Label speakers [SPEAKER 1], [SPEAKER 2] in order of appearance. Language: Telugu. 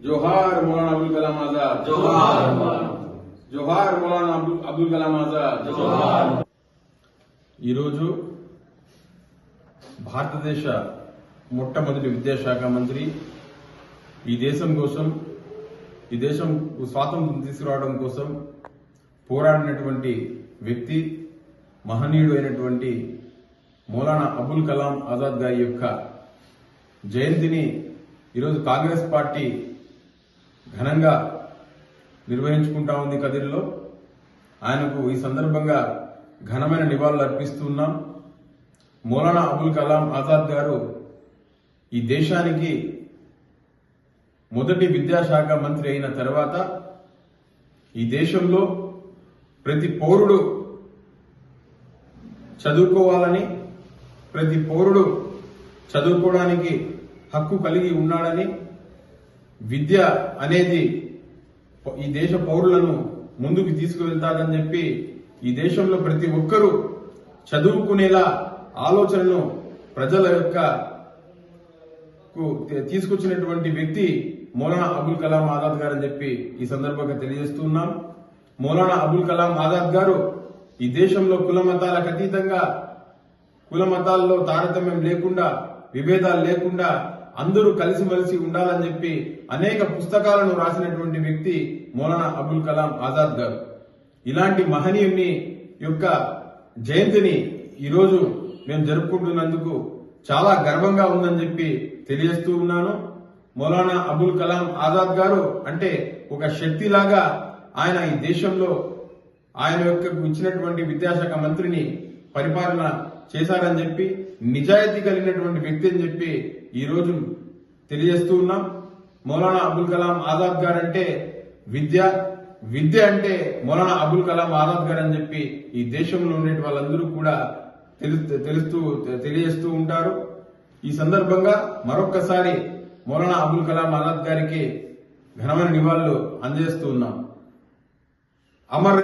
[SPEAKER 1] जोहार मौलाना अब्दुल कलाम आजाद जोहार जोहार मौलाना अब्दुल कलाम आजाद जोहार ఈరోజు భారతదేశ మొట్టమొదటి విద్యాశాఖ మంత్రి ఈ దేశం కోసం ఈ దేశం స్వాతంత్రం తీసుకురావడం కోసం పోరాడినటువంటి వ్యక్తి మహనీయుడు అయినటువంటి మౌలానా అబుల్ కలాం ఆజాద్ గారి యొక్క జయంతిని ఈరోజు కాంగ్రెస్ పార్టీ ఘనంగా నిర్వహించుకుంటా ఉంది కదిరిలో. ఆయనకు ఈ సందర్భంగా ఘనమైన నివాళులు అర్పిస్తున్నాం మౌలానా అబుల్ కలాం ఆజాద్ గారు ఈ దేశానికి మొదటి విద్యాశాఖ మంత్రి అయిన తర్వాత ఈ దేశంలో ప్రతి పౌరుడు చదువుకోవాలని ప్రతి పౌరుడు చదువుకోవడానికి హక్కు కలిగి ఉన్నాడని విద్య అనేది ఈ దేశ పౌరులను ముందుకు తీసుకువెళ్తాదని చెప్పి ఈ దేశంలో ప్రతి ఒక్కరూ చదువుకునేలా ఆలోచనను ప్రజల యొక్క కు తీసుకొచ్చినటువంటి వ్యక్తి మౌలానా అబుల్ కలాం ఆజాద్ గారు అని చెప్పి ఈ సందర్భంగా తెలియజేస్తున్నాం మౌలానా అబుల్ కలాం ఆజాద్ గారు ఈ దేశంలో కుల మతాలకు అతీతంగా కుల మతాల్లో తారతమ్యం లేకుండా విభేదాలు లేకుండా అందరూ కలిసిమెలిసి ఉండాలని చెప్పి అనేక పుస్తకాలను రాసినటువంటి వ్యక్తి మౌలానా అబుల్ కలాం ఆజాద్ గారు. ఇలాంటి మహనీయుని యొక్క జయంతిని ఈరోజు మేము జరుపుకుంటున్నందుకు చాలా గర్వంగా ఉందని చెప్పి తెలియజేస్తూ ఉన్నాను. మౌలానా అబుల్ కలాం ఆజాద్ గారు అంటే ఒక శక్తిలాగా ఆయన ఈ దేశంలో ఆయన యొక్క ఇచ్చినటువంటి విద్యాశాఖ మంత్రిని పరిపాలన చేశారని చెప్పి నిజాయితీ కలిగినటువంటి వ్యక్తి అని చెప్పి ఈరోజు తెలియజేస్తూ ఉన్నాం. మౌలానా అబుల్ కలాం ఆజాద్ గారు అంటే విద్య విద్య అంటే మౌలానా అబుల్ కలాం ఆజాద్ గారు అని చెప్పి ఈ దేశంలో ఉండే వాళ్ళందరూ కూడా తెలుస్తూ తెలియజేస్తూ ఉంటారు. ఈ సందర్భంగా మరొక్కసారి మౌలానా అబుల్ కలాం ఆజాద్ గారికి ఘనమైన నివాళులు అందజేస్తూ ఉన్నాం. అమర్